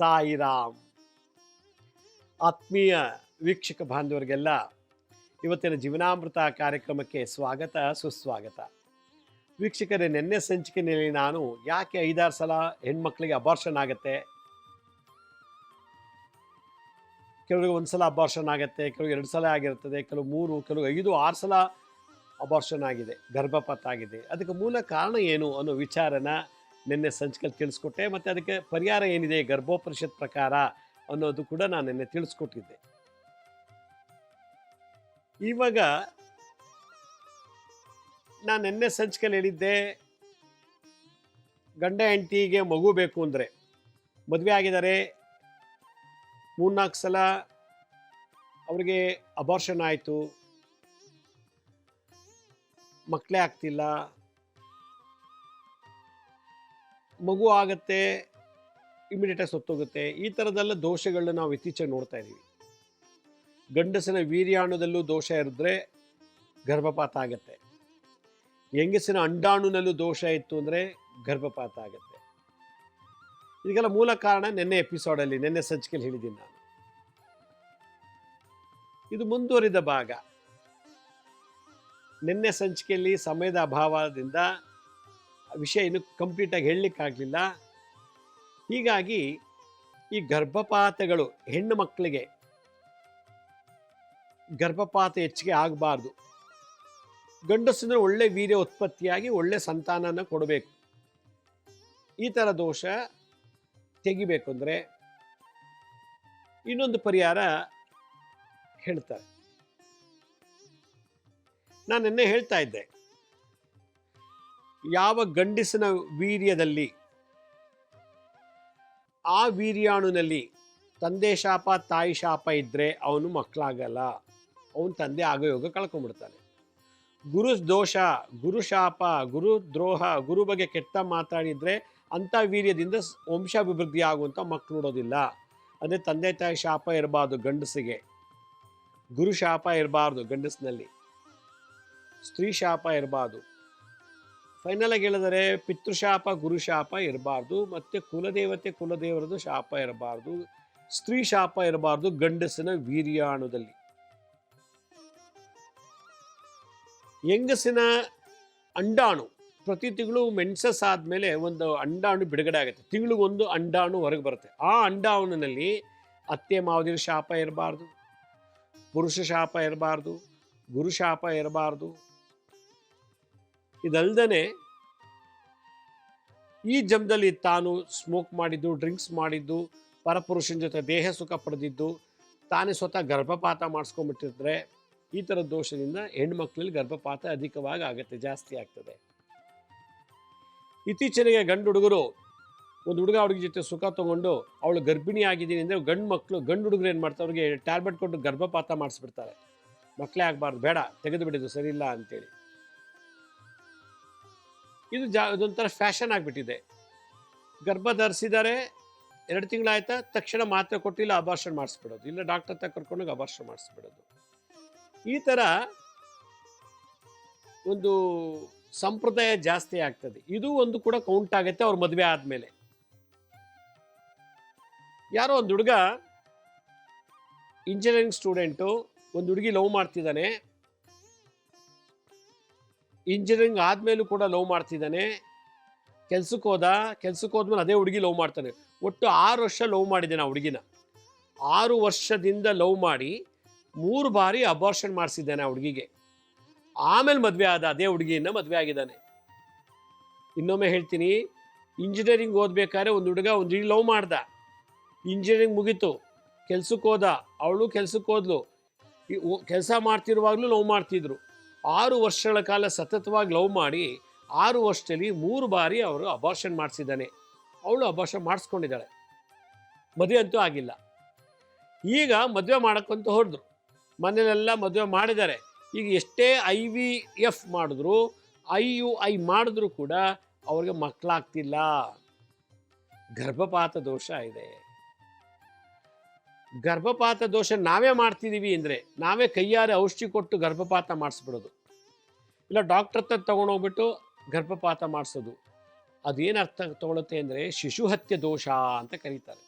ಸಾಯಿರಾಮ್. ಆತ್ಮೀಯ ವೀಕ್ಷಕ ಬಾಂಧವರಿಗೆಲ್ಲ ಇವತ್ತಿನ ಜೀವನಾಮೃತ ಕಾರ್ಯಕ್ರಮಕ್ಕೆ ಸ್ವಾಗತ, ಸುಸ್ವಾಗತ. ವೀಕ್ಷಕರೇ, ನಿನ್ನೆ ಸಂಚಿಕೆಯಲ್ಲಿ ನಾನು ಯಾಕೆ ಐದಾರು ಸಲ ಹೆಣ್ಮಕ್ಳಿಗೆ ಅಬಾರ್ಷನ್ ಆಗುತ್ತೆ? ಕೆಲವರಿಗೆ ಒಂದು ಸಲ ಅಬಾರ್ಷನ್ ಆಗುತ್ತೆ ಕೆಲವು ಎರಡು ಸಲ ಆಗಿರ್ತದೆ, ಕೆಲವು ಮೂರು, ಕೆಲವು ಐದು, ಆರು ಸಲ ಅಬಾರ್ಷನ್ ಆಗಿದೆ, ಗರ್ಭಪಾತ ಆಗಿದೆ. ಅದಕ್ಕೆ ಮೂಲ ಕಾರಣ ಏನು ಅನ್ನೋ ವಿಚಾರನ ನಿನ್ನೆ ಸಂಚಿಕೆಯಲ್ಲಿ ತಿಳಿಸ್ಕೊಟ್ಟೆ, ಮತ್ತು ಅದಕ್ಕೆ ಪರಿಹಾರ ಏನಿದೆ ಗರ್ಭೋಪರಿಷತ್ ಪ್ರಕಾರ ಅನ್ನೋದು ಕೂಡ ನಾನು ನಿನ್ನೆ ತಿಳಿಸ್ಕೊಟ್ಟಿದ್ದೆ. ಇವಾಗ ನಾನು ನಿನ್ನೆ ಸಂಚಿಕೆಯಲ್ಲಿ ಹೇಳಿದ್ದೆ, ಗಂಡ ಹೆಂಡತಿಗೆ ಮಗು ಬೇಕು ಅಂದರೆ ಮದುವೆ ಆಗಿದ್ದಾರೆ, ಮೂರ್ನಾಲ್ಕು ಸಲ ಅವರಿಗೆ ಅಬಾರ್ಷನ್ ಆಯಿತು, ಮಕ್ಕಳೇ ಆಗ್ತಿಲ್ಲ ಮಗು ಆಗುತ್ತೆ ಇಮಿಡಿಯೇಟಾಗಿ ಸತ್ತೋಗುತ್ತೆ, ಈ ಥರದೆಲ್ಲ ದೋಷಗಳನ್ನ ನಾವು ಇತ್ತೀಚೆಗೆ ನೋಡ್ತಾ ಇದ್ದೀವಿ. ಗಂಡಸಿನ ವೀರ್ಯಾಣುದಲ್ಲೂ ದೋಷ ಇರಿದ್ರೆ ಗರ್ಭಪಾತ ಆಗತ್ತೆ. ಹೆಂಗಸಿನ ಅಂಡಾಣುನಲ್ಲೂ ದೋಷ ಇತ್ತು ಅಂದರೆ ಗರ್ಭಪಾತ ಆಗುತ್ತೆ. ಇದಕ್ಕೆಲ್ಲ ಮೂಲ ಕಾರಣ ನಿನ್ನೆ ಎಪಿಸೋಡಲ್ಲಿ ನಿನ್ನೆ ಸಂಚಿಕೆಯಲ್ಲಿ ಹೇಳಿದ್ದೀನಿ ನಾನು. ಇದು ಮುಂದುವರಿದ ಭಾಗ. ನಿನ್ನೆ ಸಂಚಿಕೆಯಲ್ಲಿ ಸಮಯದ ಅಭಾವದಿಂದ ವಿಷಯ ಇನ್ನು ಕಂಪ್ಲೀಟಾಗಿ ಹೇಳಲಿಕ್ಕಾಗಲಿಲ್ಲ. ಹೀಗಾಗಿ ಈ ಗರ್ಭಪಾತಗಳು ಹೆಣ್ಣು ಮಕ್ಕಳಿಗೆ ಗರ್ಭಪಾತ ಹೆಚ್ಚಿಗೆ ಆಗಬಾರ್ದು. ಗಂಡಸಿನ ಒಳ್ಳೆ ವೀರ್ಯ ಉತ್ಪತ್ತಿಯಾಗಿ ಒಳ್ಳೆ ಸಂತಾನನ ಕೊಡಬೇಕು. ಈ ಥರ ದೋಷ ತೆಗಿಬೇಕು ಅಂದರೆ ಇನ್ನೊಂದು ಪರಿಹಾರ ಹೇಳ್ತಾರೆ. ನಾನು ನಿನ್ನೆ ಹೇಳ್ತಾ ಇದ್ದೆ. ಯಾವ ಗಂಡಸಿನ ವೀರ್ಯದಲ್ಲಿ, ಆ ವೀರ್ಯಾಣುನಲ್ಲಿ ತಂದೆ ಶಾಪ, ತಾಯಿ ಶಾಪ ಇದ್ದರೆ ಅವನು ಮಕ್ಕಳಾಗಲ್ಲ. ಅವನು ತಂದೆ ಆಗ ಯೋಗ ಕಳ್ಕೊಂಡ್ಬಿಡ್ತಾನೆ. ಗುರು ದೋಷ, ಗುರು ಶಾಪ, ಗುರು ದ್ರೋಹ, ಗುರು ಬಗ್ಗೆ ಕೆಟ್ಟ ಮಾತಾಡಿದರೆ ಅಂಥ ವೀರ್ಯದಿಂದ ವಂಶಾಭಿವೃದ್ಧಿ ಆಗುವಂಥ ಮಕ್ಕಳು ನೋಡೋದಿಲ್ಲ. ಅಂದರೆ ತಂದೆ, ತಾಯಿ ಶಾಪ ಇರಬಾರ್ದು ಗಂಡಸಿಗೆ. ಗುರು ಶಾಪ ಇರಬಾರ್ದು ಗಂಡಸಿನಲ್ಲಿ. ಸ್ತ್ರೀ ಶಾಪ ಇರಬಾರ್ದು. ಫೈನಲ್ ಆಗಿ ಹೇಳಿದರೆ, ಪಿತೃಶಾಪ, ಗುರುಶಾಪ ಇರಬಾರ್ದು, ಮತ್ತೆ ಕುಲದೇವತೆ ಕುಲದೇವರದು ಶಾಪ ಇರಬಾರ್ದು, ಸ್ತ್ರೀ ಶಾಪ ಇರಬಾರ್ದು, ಗಂಡಸಿನ ವೀರ್ಯಾಣುದಲ್ಲಿ. ಹೆಂಗಸಿನ ಅಂಡಾಣು, ಪ್ರತಿ ತಿಂಗಳು ಮೆನ್ಸಸ್ ಆದಮೇಲೆ ಒಂದು ಅಂಡಾಣು ಬಿಡುಗಡೆ ಆಗುತ್ತೆ. ತಿಂಗಳಿಗೊಂದು ಅಂಡಾಣು ಹೊರಗೆ ಬರುತ್ತೆ. ಆ ಅಂಡಾಣುನಲ್ಲಿ ಅತ್ತೆ ಮಾವದಿನ ಶಾಪ ಇರಬಾರ್ದು, ಪುರುಷ ಶಾಪ ಇರಬಾರ್ದು ಗುರುಶಾಪ ಇರಬಾರ್ದು ಇದಲ್ದೇ ಈ ಜಮದಲ್ಲಿ ತಾನು ಸ್ಮೋಕ್ ಮಾಡಿದ್ದು ಡ್ರಿಂಕ್ಸ್ ಮಾಡಿದ್ದು, ಪರಪುರುಷನ ಜೊತೆ ದೇಹ ಸುಖ ಪಡೆದಿದ್ದು, ತಾನೇ ಸ್ವತಃ ಗರ್ಭಪಾತ ಮಾಡಿಸ್ಕೊಂಡ್ಬಿಟ್ಟಿದ್ರೆ ಈ ಥರ ದೋಷದಿಂದ ಹೆಣ್ಮಕ್ಳಲ್ಲಿ ಗರ್ಭಪಾತ ಅಧಿಕವಾಗಿ ಆಗುತ್ತೆ, ಜಾಸ್ತಿ ಆಗ್ತದೆ. ಇತ್ತೀಚೆಗೆ ಗಂಡು ಹುಡುಗರು ಒಂದು ಹುಡುಗ ಹುಡುಗಿ ಜೊತೆ ಸುಖ ತೊಗೊಂಡು ಅವಳು ಗರ್ಭಿಣಿ ಆಗಿದ್ದೀನಿ ಅಂದರೆ ಗಂಡು ಮಕ್ಕಳು ಗಂಡು ಹುಡುಗರು ಏನು ಮಾಡ್ತಾರೆ, ಅವ್ರಿಗೆ ಟ್ಯಾಬ್ಲೆಟ್ ಕೊಟ್ಟು ಗರ್ಭಪಾತ ಮಾಡಿಸ್ಬಿಡ್ತಾರೆ. ಮಕ್ಕಳೇ ಆಗಬಾರ್ದು, ಬೇಡ ತೆಗೆದು ಬಿಡಿದ್ದು ಸರಿ ಇಲ್ಲ ಅಂತೇಳಿ. ಇದು ಜಾ ಇದೊಂಥರ ಫ್ಯಾಷನ್ ಆಗಿಬಿಟ್ಟಿದೆ. ಗರ್ಭ ಧರಿಸಿದ್ದಾರೆ ಎರಡು ತಿಂಗಳಾಯ್ತಾ, ತಕ್ಷಣ ಮಾತ್ರೆ ಕೊಟ್ಟಿಲ್ಲ ಅಬಾರ್ಷನ್ ಮಾಡಿಸ್ಬಿಡೋದು. ಇಲ್ಲ ಡಾಕ್ಟರ್ ಹತ್ರ ಕರ್ಕೊಂಡೋಗಿ ಅಬಾರ್ಷನ್ ಮಾಡಿಸ್ಬಿಡೋದು. ಈ ಥರ ಒಂದು ಸಂಪ್ರದಾಯ ಜಾಸ್ತಿ ಆಗ್ತದೆ. ಇದು ಒಂದು ಕೂಡ ಕೌಂಟ್ ಆಗುತ್ತೆ ಅವ್ರ ಮದುವೆ ಆದಮೇಲೆ. ಯಾರೋ ಒಂದು ಹುಡುಗ ಇಂಜಿನಿಯರಿಂಗ್ ಸ್ಟೂಡೆಂಟು ಒಂದು ಹುಡುಗಿ ಲವ್ ಮಾಡ್ತಿದ್ದಾನೆ. ಇಂಜಿನಿಯರಿಂಗ್ ಆದಮೇಲೂ ಕೂಡ ಲವ್ ಮಾಡ್ತಿದ್ದಾನೆ. ಕೆಲ್ಸಕ್ಕೆ ಹೋದ, ಕೆಲ್ಸಕ್ಕೆ ಹೋದ್ಮೇಲೆ ಅದೇ ಹುಡುಗಿ ಲವ್ ಮಾಡ್ತಾನೆ. ಒಟ್ಟು ಆರು ವರ್ಷ ಲವ್ ಮಾಡಿದ್ದಾನೆ ಆ ಹುಡುಗಿನ. ಆರು ವರ್ಷದಿಂದ ಲವ್ ಮಾಡಿ ಮೂರು ಬಾರಿ ಅಬಾರ್ಷನ್ ಮಾಡಿಸಿದ್ದಾನೆ ಆ ಹುಡುಗಿಗೆ. ಆಮೇಲೆ ಮದುವೆ ಆದ ಅದೇ ಹುಡುಗಿಯನ್ನ ಮದುವೆ ಆಗಿದ್ದಾನೆ. ಇನ್ನೊಮ್ಮೆ ಹೇಳ್ತೀನಿ, ಇಂಜಿನಿಯರಿಂಗ್ ಓದ್ಬೇಕಾದ್ರೆ ಒಂದು ಹುಡುಗ ಒಂದು ಹುಡುಗಿ ಲವ್ ಮಾಡ್ದ. ಇಂಜಿನಿಯರಿಂಗ್ ಮುಗೀತು, ಕೆಲ್ಸಕ್ಕೆ ಹೋದ, ಅವಳು ಕೆಲ್ಸಕ್ಕೆ ಹೋದ್ಲು. ಕೆಲಸ ಮಾಡ್ತಿರುವಾಗಲೂ ಲವ್ ಮಾಡ್ತಿದ್ರು. ಆರು ವರ್ಷಗಳ ಕಾಲ ಸತತವಾಗಿ ಲವ್ ಮಾಡಿ ಆರು ವರ್ಷದಲ್ಲಿ ಮೂರು ಬಾರಿ ಅವರು ಅಬಾರ್ಷನ್ ಮಾಡಿಸಿದ್ದಾನೆ. ಅವಳು ಅಬಾರ್ಷನ್ ಮಾಡಿಸ್ಕೊಂಡಿದ್ದಾಳೆ. ಮದುವೆ ಅಂತೂ ಆಗಿಲ್ಲ. ಈಗ ಮದುವೆ ಮಾಡೋಕ್ಕಂತ ಹೊರದ್ರು ಮನೇಲೆಲ್ಲ ಮದುವೆ ಮಾಡಿದ್ದಾರೆ. ಈಗ ಎಷ್ಟೇ ಐ ವಿ ಎಫ್ ಮಾಡಿದ್ರು ಐ ಯು ಐ ಮಾಡಿದ್ರು ಕೂಡ ಅವ್ರಿಗೆ ಮಕ್ಕಳಾಗ್ತಿಲ್ಲ. ಗರ್ಭಪಾತ ದೋಷ ಇದೆ. ಗರ್ಭಪಾತ ದೋಷ ನಾವೇ ಮಾಡ್ತಿದ್ದೀವಿ ಅಂದರೆ ನಾವೇ ಕೈಯಾರೆ ಔಷಧಿ ಕೊಟ್ಟು ಗರ್ಭಪಾತ ಮಾಡಿಸ್ಬಿಡೋದು. ಇಲ್ಲ ಡಾಕ್ಟ್ರ್ ಹತ್ರ ತೊಗೊಂಡೋಗ್ಬಿಟ್ಟು ಗರ್ಭಪಾತ ಮಾಡಿಸೋದು. ಅದೇನು ಅರ್ಥ ತಗೊಳುತ್ತೆ ಅಂದರೆ ಶಿಶು ಹತ್ಯೆ ದೋಷ ಅಂತ ಕರೀತಾರೆ.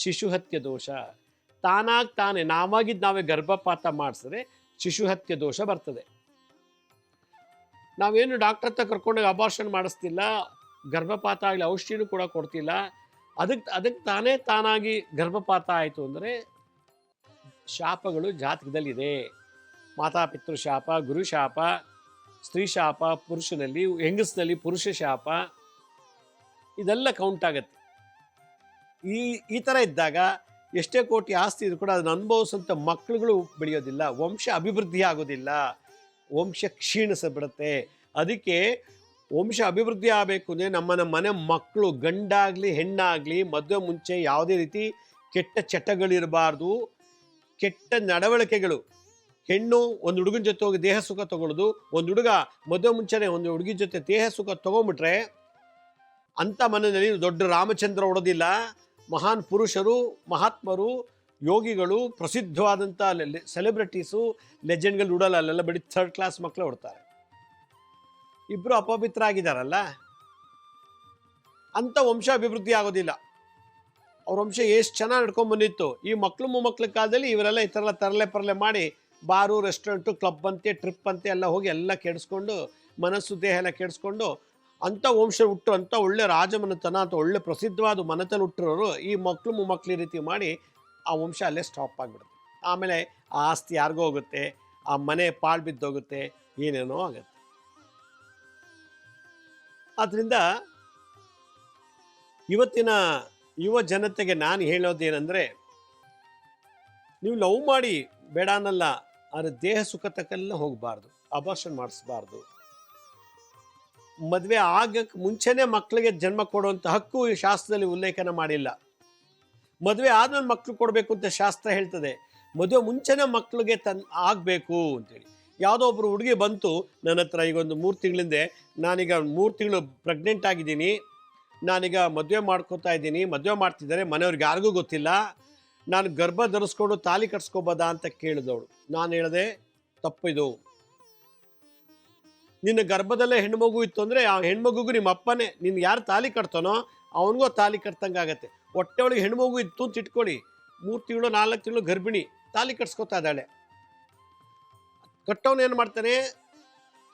ಶಿಶುಹತ್ಯೆ ದೋಷ. ತಾನಾಗಿ ತಾನೇ ನಾವಾಗಿದ್ದು ನಾವೇ ಗರ್ಭಪಾತ ಮಾಡಿಸಿದ್ರೆ ಶಿಶುಹತ್ಯೆ ದೋಷ ಬರ್ತದೆ. ನಾವೇನು ಡಾಕ್ಟರ್ ಹತ್ರ ಕರ್ಕೊಂಡೋಗಿ ಅಬಾರ್ಷನ್ ಮಾಡಿಸ್ತಿಲ್ಲ, ಗರ್ಭಪಾತ ಆಗಲಿ ಔಷಧಿನೂ ಕೂಡ ಕೊಡ್ತಿಲ್ಲ ಅದಕ್ಕೆ ಅದಕ್ಕೆ ತಾನೇ ತಾನಾಗಿ ಗರ್ಭಪಾತ ಆಯಿತು ಅಂದರೆ ಶಾಪಗಳು ಜಾತಕದಲ್ಲಿದೆ. ಮಾತಾಪಿತೃ ಶಾಪ, ಗುರು ಶಾಪ, ಸ್ತ್ರೀ ಶಾಪ, ಪುರುಷನಲ್ಲಿ ಹೆಂಗಸ್ನಲ್ಲಿ ಪುರುಷ ಶಾಪ, ಇದೆಲ್ಲ ಕೌಂಟ್ ಆಗುತ್ತೆ. ಈ ಈ ಥರ ಇದ್ದಾಗ ಎಷ್ಟೇ ಕೋಟಿ ಆಸ್ತಿ ಇದ್ರು ಕೂಡ ಅದನ್ನು ಅನುಭವಿಸಂಥ ಮಕ್ಕಳುಗಳು ಬೆಳೆಯೋದಿಲ್ಲ. ವಂಶ ಅಭಿವೃದ್ಧಿ ಆಗೋದಿಲ್ಲ. ವಂಶ ಕ್ಷೀಣಿಸಬಿಡುತ್ತೆ. ಅದಕ್ಕೆ ವಂಶ ಅಭಿವೃದ್ಧಿ ಆಗಬೇಕು ಅಂದರೆ ನಮ್ಮ ನಮ್ಮ ಮನೆ ಮಕ್ಕಳು ಗಂಡಾಗಲಿ, ಹೆಣ್ಣಾಗಲಿ ಮದುವೆ ಮುಂಚೆ ಯಾವುದೇ ರೀತಿ ಕೆಟ್ಟ ಚಟಗಳಿರಬಾರ್ದು. ಕೆಟ್ಟ ನಡವಳಿಕೆಗಳು. ಹೆಣ್ಣು ಒಂದು ಹುಡುಗನ ಜೊತೆ ಹೋಗಿ ದೇಹ ಸುಖ ತೊಗೊಳ್ಳೋದು ಒಂದು ಹುಡುಗ ಮದುವೆ ಮುಂಚೆನೇ ಒಂದು ಹುಡುಗಿ ಜೊತೆ ದೇಹ ಸುಖ ತೊಗೊಂಬಿಟ್ರೆ ಅಂಥ ಮನೆಯಲ್ಲಿ ದೊಡ್ಡ ರಾಮಚಂದ್ರ ಹೊಡೋದಿಲ್ಲ ಮಹಾನ್ ಪುರುಷರು, ಮಹಾತ್ಮರು, ಯೋಗಿಗಳು ಪ್ರಸಿದ್ಧವಾದಂಥ ಸೆಲೆಬ್ರಿಟೀಸು ಲೆಜೆಂಡ್ಗಳು ಉಡಲ್ಲ, ಅಲ್ಲೆಲ್ಲ ಬರೀ ಥರ್ಡ್ ಕ್ಲಾಸ್ ಮಕ್ಕಳು ಹೊಡ್ತಾರೆ ಇಬ್ಬರು ಅಪವಿತ್ರ ಆಗಿದ್ದಾರಲ್ಲ ಅಂಥ ವಂಶ ಅಭಿವೃದ್ಧಿ ಆಗೋದಿಲ್ಲ. ಅವ್ರ ವಂಶ ಎಷ್ಟು ಚೆನ್ನಾಗಿ ನಡ್ಕೊಂಡ್ ಬಂದಿತ್ತು. ಈ ಮಕ್ಕಳು ಮೊಮ್ಮಕ್ಳ ಕಾಲದಲ್ಲಿ ಇವರೆಲ್ಲ ಈ ಥರ ಎಲ್ಲ ತರಲೆ ಪರಲೆ ಮಾಡಿ ಬಾರು ರೆಸ್ಟೋರೆಂಟು ಕ್ಲಬ್ ಅಂತೆ ಟ್ರಿಪ್ ಅಂತೆ ಎಲ್ಲ ಹೋಗಿ ಎಲ್ಲ ಕೆಡಿಸ್ಕೊಂಡು, ಮನಸ್ಸು, ದೇಹ ಎಲ್ಲ ಕೆಡಿಸ್ಕೊಂಡು ಅಂಥ ವಂಶ ಹುಟ್ಟು ಅಂಥ ಒಳ್ಳೆ ರಾಜಮನೆತನ, ಅಂತ ಒಳ್ಳೆ ಪ್ರಸಿದ್ಧವಾದ ಮನೆತನ ಹುಟ್ಟಿರೋರು ಈ ಮಕ್ಕಳು ಮೊಮ್ಮಕ್ಳು ಈ ರೀತಿ ಮಾಡಿ ಆ ವಂಶ ಅಲ್ಲೇ ಸ್ಟಾಪ್ ಆಗಿಬಿಡುತ್ತೆ. ಆಮೇಲೆ ಆ ಆಸ್ತಿ ಯಾರಿಗೋ ಹೋಗುತ್ತೆ, ಆ ಮನೆ ಪಾಳು ಬಿದ್ದೋಗುತ್ತೆ, ಏನೇನೋ ಆಗುತ್ತೆ. ಆದ್ದರಿಂದ ಇವತ್ತಿನ ಯುವ ಜನತೆಗೆ ನಾನು ಹೇಳೋದೇನೆಂದರೆ, ನೀವು ಲವ್ ಮಾಡಿ ಬೇಡ ಅನ್ನಲ್ಲ, ಆದರೆ ದೇಹ ಸುಖ ತಕ್ಕೆಲ್ಲ ಹೋಗಬಾರ್ದು ಅಬಾರ್ಷನ್ ಮಾಡಿಸ್ಬಾರ್ದು. ಮದುವೆ ಆಗಕ್ಕೆ ಮುಂಚೆನೇ ಮಕ್ಕಳಿಗೆ ಜನ್ಮ ಕೊಡುವಂಥ ಹಕ್ಕು ಈ ಶಾಸ್ತ್ರದಲ್ಲಿ ಉಲ್ಲೇಖನ ಮಾಡಿಲ್ಲ. ಮದುವೆ ಆದ್ಮೇಲೆ ಮಕ್ಕಳು ಕೊಡಬೇಕು ಅಂತ ಶಾಸ್ತ್ರ ಹೇಳ್ತದೆ, ಮದುವೆ ಮುಂಚೆನೇ ಮಕ್ಕಳಿಗೆ ತನ್ ಆಗಬೇಕು ಅಂತೇಳಿ. ಯಾವುದೋ ಒಬ್ಬರು ಹುಡುಗಿ ಬಂತು, ನನ್ನ ಹತ್ರ ಈಗ ಒಂದು ಮೂರು ತಿಂಗಳಿಂದೆ ನಾನೀಗ ಮೂರು ತಿಂಗಳು ಪ್ರೆಗ್ನೆಂಟ್ ಆಗಿದ್ದೀನಿ, ನಾನೀಗ ಮದುವೆ ಮಾಡ್ಕೋತಾ ಇದ್ದೀನಿ, ಮದುವೆ ಮಾಡ್ತಿದ್ದಾರೆ, ಮನೆಯವ್ರಿಗೆ ಯಾರಿಗೂ ಗೊತ್ತಿಲ್ಲ. ನಾನು ಗರ್ಭ ಧರಿಸ್ಕೊಂಡು ತಾಲಿ ಕಟ್ಸ್ಕೊಬೋದಾ ಅಂತ ಕೇಳಿದವಳು. ನಾನು ಹೇಳಿದೆ, ತಪ್ಪಿದು. ನಿನ್ನ ಗರ್ಭದಲ್ಲೇ ಹೆಣ್ಮಗು ಇತ್ತು ಅಂದರೆ, ಆ ಹೆಣ್ಮಗುಗೂ ನಿಮ್ಮ ಅಪ್ಪನೇ ನಿನ್ಗೆ ಯಾರು ತಾಲಿ ಕಟ್ತಾನೋ, ಅವನಿಗೂ ತಾಲಿ ಕಟ್ತಂಗೆ ಆಗತ್ತೆ. ಹೊಟ್ಟೆ ಒಳಗೆ ಹೆಣ್ಮಗು ಇತ್ತು ಅಂತ ಇಟ್ಕೊಳ್ಳಿ ಮೂರು ತಿಂಗಳು, ನಾಲ್ಕು ತಿಂಗಳು ಗರ್ಭಿಣಿ, ತಾಲಿ ಕಟ್ಸ್ಕೊತಾ ಇದ್ದಾಳೆ. ಕಟ್ಟವನು ಏನು ಮಾಡ್ತಾನೆ?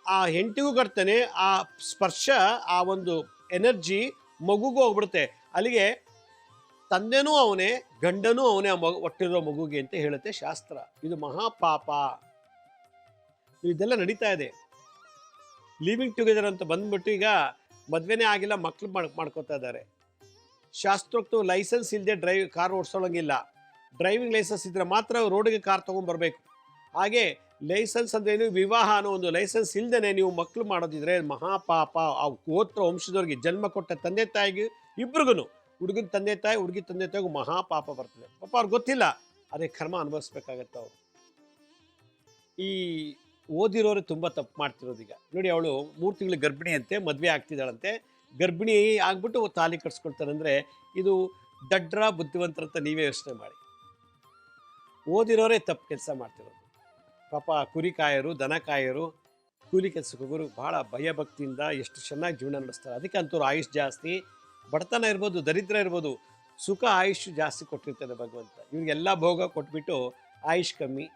ಆ ಹೆಂಟಿಗೂ ಕಟ್ತಾನೆ, ಆ ಸ್ಪರ್ಶ, ಆ ಒಂದು ಎನರ್ಜಿ ಮಗುಗೂ ಹೋಗ್ಬಿಡುತ್ತೆ. ಅಲ್ಲಿಗೆ ತಂದೆನೂ ಅವನೇ, ಗಂಡನೂ ಅವನೇ ಆ ಮಗು ಒಟ್ಟಿರೋ ಮಗುಗೆ ಅಂತ ಹೇಳುತ್ತೆ ಶಾಸ್ತ್ರ. ಇದು ಮಹಾಪಾಪ. ಇದೆಲ್ಲ ನಡೀತಾ ಇದೆ. ಲಿವಿಂಗ್ ಟುಗೆದರ್ ಅಂತ ಬಂದ್ಬಿಟ್ಟು ಈಗ ಮದುವೆನೇ ಆಗಿಲ್ಲ, ಮಕ್ಳು ಮಾಡ್, ಮಾಡ್ಕೋತಾ ಇದ್ದಾರೆ. ಶಾಸ್ತ್ರೋಕ್ತ ಲೈಸೆನ್ಸ್ ಇಲ್ಲದೆ ಡ್ರೈವ್ ಕಾರ್ ಓಡಿಸೋಳಂಗಿಲ್ಲ. ಡ್ರೈವಿಂಗ್ ಲೈಸೆನ್ಸ್ ಇದ್ರೆ ಮಾತ್ರ ರೋಡಿಗೆ ಕಾರ್ ತೊಗೊಂಡ್ಬರ್ಬೇಕು ಹಾಗೆ ಲೈಸೆನ್ಸ್ ಅಂದ್ರೇನು ವಿವಾಹ ಅನ್ನೋ ಒಂದು ಲೈಸೆನ್ಸ್ ಇಲ್ಲದೇ ನೀವು ಮಕ್ಕಳು ಮಾಡೋದಿದ್ರೆ ಮಹಾಪಾಪ, ಆ ಗೋತ್ರ ವಂಶದವ್ರಿಗೆ ಜನ್ಮ ಕೊಟ್ಟ ತಂದೆ ತಾಯಿಗೆ ಇಬ್ರಿಗೂ ಹುಡುಗನ ತಂದೆ ತಾಯಿ, ಹುಡುಗಿ ತಂದೆ ತಾಯಿಗೂ ಮಹಾಪಾಪ ಬರ್ತದೆ. ಪಾಪ ಅವ್ರಿಗೆ ಗೊತ್ತಿಲ್ಲ, ಅದೇ ಕರ್ಮ ಅನುಭವಿಸ್ಬೇಕಾಗತ್ತೆ ಅವರು. ಈ ಓದಿರೋರು ತುಂಬ ತಪ್ಪು ಮಾಡ್ತಿರೋದೀಗ ನೋಡಿ ಅವಳು ಮೂರು ತಿಂಗಳು ಗರ್ಭಿಣಿ ಅಂತೆ, ಮದುವೆ ಆಗ್ತಿದ್ದಾಳಂತೆ. ಗರ್ಭಿಣಿ ಆಗ್ಬಿಟ್ಟು ತಾಲಿ ಕಟ್ಸ್ಕೊಳ್ತಾರೆ ಅಂದರೆ ಇದು ದಡ್ರ ಬುದ್ಧಿವಂತರಂತ ನೀವೇ ಯೋಚನೆ ಮಾಡಿ. ಓದಿರೋರೇ ತಪ್ಪು ಕೆಲಸ ಮಾಡ್ತಿರೋದು. ಪಾಪ ಕುರಿ ಕಾಯರು ದನ ಕಾಯರು ಕೂಲಿ ಕೆಲಸಕ್ಕೆ ಹೋಗೋರು ಭಾಳ ಭಯಭಕ್ತಿಯಿಂದ ಎಷ್ಟು ಚೆನ್ನಾಗಿ ಜೀವನ ನಡೆಸ್ತಾರೆ. ಅದಕ್ಕೆ ಅಂತೂ ಆಯುಷ್ ಜಾಸ್ತಿ, ಬಡತನ ಇರ್ಬೋದು, ದರಿದ್ರ ಇರ್ಬೋದು, ಸುಖ, ಆಯುಷ್ ಜಾಸ್ತಿ ಕೊಟ್ಟಿರ್ತಾರೆ ಭಗವಂತ. ಇವ್ರಿಗೆಲ್ಲ ಭೋಗ ಕೊಟ್ಬಿಟ್ಟು ಆಯುಷ್ ಕಮ್ಮಿ.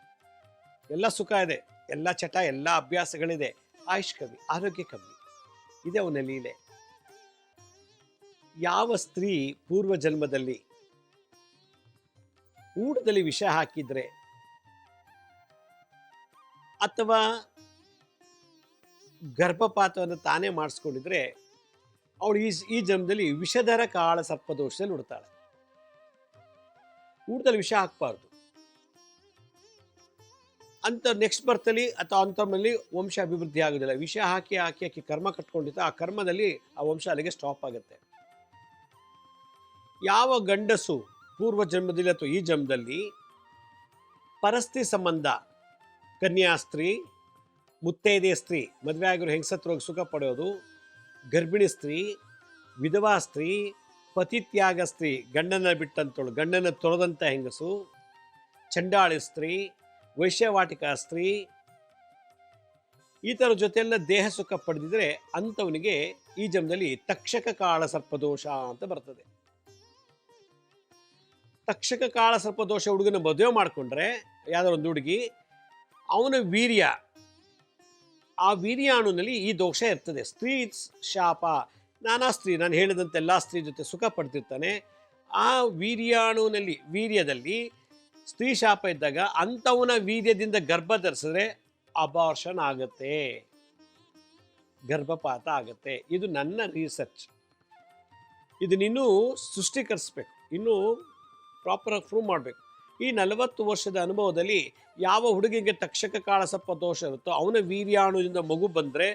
ಎಲ್ಲ ಸುಖ ಇದೆ, ಎಲ್ಲ ಚಟ, ಎಲ್ಲ ಅಭ್ಯಾಸಗಳಿದೆ, ಆಯುಷ್ ಕಮ್ಮಿ, ಆರೋಗ್ಯ ಕಮ್ಮಿ. ಇದೆ ಅವನ ಲೀಲೆ. ಯಾವ ಸ್ತ್ರೀ ಪೂರ್ವ ಜನ್ಮದಲ್ಲಿ ಊಟದಲ್ಲಿ ವಿಷ ಹಾಕಿದ್ರೆ ಅಥವಾ ಗರ್ಭಪಾತವನ್ನು ತಾನೇ ಮಾಡಿಸ್ಕೊಂಡಿದ್ರೆ ಅವಳು ಈ ಈ ಜನ್ಮದಲ್ಲಿ ವಿಷಧರ ಕಾಳ ಸರ್ಪದೋಷದಲ್ಲಿ ಉಡ್ತಾಳೆ ಊಟದಲ್ಲಿ ವಿಷ ಹಾಕಬಾರ್ದು. ಅಂತ ನೆಕ್ಸ್ಟ್ ಬರ್ತಲ್ಲಿ ಅಥವಾ ಅಂಥಮ್ಮಲ್ಲಿ ವಂಶ ಅಭಿವೃದ್ಧಿ ಆಗೋದಿಲ್ಲ. ವಿಷ ಹಾಕಿ ಹಾಕಿ ಹಾಕಿ ಕರ್ಮ ಕಟ್ಕೊಂಡಿತ್ತು ಆ ಕರ್ಮದಲ್ಲಿ ಆ ವಂಶ ಅಲ್ಲಿಗೆ ಸ್ಟಾಪ್ ಆಗುತ್ತೆ. ಯಾವ ಗಂಡಸು ಪೂರ್ವ ಜನ್ಮದಲ್ಲಿ ಅಥವಾ ಈ ಜನ್ಮದಲ್ಲಿ ಪರಸ್ತಿ ಸಂಬಂಧ ಕನ್ಯಾ ಸ್ತ್ರೀ ಮುತ್ತೈದೆ ಸ್ತ್ರೀ, ಮದುವೆ ಆಗಿರೋ ಹೆಂಗಸತ್ರ ಸುಖ ಪಡೆಯೋದು, ಗರ್ಭಿಣಿ ಸ್ತ್ರೀ, ವಿಧವಾ ಸ್ತ್ರೀ ಪತಿತ್ಯಾಗ ಸ್ತ್ರೀ, ಗಂಡನ ಬಿಟ್ಟಂತಳು, ಗಂಡನ ತೊರೆದಂಥ ಹೆಂಗಸು, ಚಂಡಾಳಿ ಸ್ತ್ರೀ, ವೈಶ್ಯವಾಟಿಕ ಸ್ತ್ರೀ, ಈ ಥರ ಜೊತೆಯೆಲ್ಲ ದೇಹ ಸುಖ ಪಡೆದಿದ್ರೆ ಅಂಥವನಿಗೆ ಈ ಜನ್ಮದಲ್ಲಿ ತಕ್ಷಕ ಕಾಳ ಸರ್ಪದೋಷ ಅಂತ ಬರ್ತದೆ. ತಕ್ಷಕ ಕಾಳ ಸರ್ಪದೋಷ ಹುಡುಗನ ಮದುವೆ ಮಾಡಿಕೊಂಡ್ರೆ ಯಾವ್ದಾರ ಒಂದು ಹುಡುಗಿ ಅವನ ವೀರ್ಯ, ಆ ವೀರ್ಯಾಣುನಲ್ಲಿ ಈ ದೋಷ ಇರ್ತದೆ. ಸ್ತ್ರೀ ಶಾಪ, ನಾನಾ ಸ್ತ್ರೀ, ನಾನು ಹೇಳಿದಂತೆ ಎಲ್ಲ ಸ್ತ್ರೀ ಜೊತೆ ಸುಖ ಪಡ್ತಿರ್ತಾನೆ. ಆ ವೀರ್ಯಾಣುನಲ್ಲಿ ವೀರ್ಯದಲ್ಲಿ ಸ್ತ್ರೀ ಶಾಪ ಇದ್ದಾಗ ಅಂಥವನ ವೀರ್ಯದಿಂದ ಗರ್ಭ ಧರಿಸಿದ್ರೆ ಅಬಾರ್ಷನ್ ಆಗುತ್ತೆ. ಗರ್ಭಪಾತ ಆಗುತ್ತೆ. ಇದು ನನ್ನ ರಿಸರ್ಚ್ ಇದನ್ನಿನ್ನೂ ಸೃಷ್ಟೀಕರಿಸ್ಬೇಕು. ಇನ್ನೂ ಪ್ರಾಪರಾಗಿ ಪ್ರೂವ್ ಮಾಡಬೇಕು. ಈ ನಲವತ್ತು ವರ್ಷದ ಅನುಭವದಲ್ಲಿ ಯಾವ ಹುಡುಗಿಗೆ ತಕ್ಷಕ ಕಾಳಸಪ್ಪ ದೋಷ ಇರುತ್ತೋ ಅವನ ವೀರ್ಯಾಣುವಿಂದ ಮಗು ಬಂದರೆ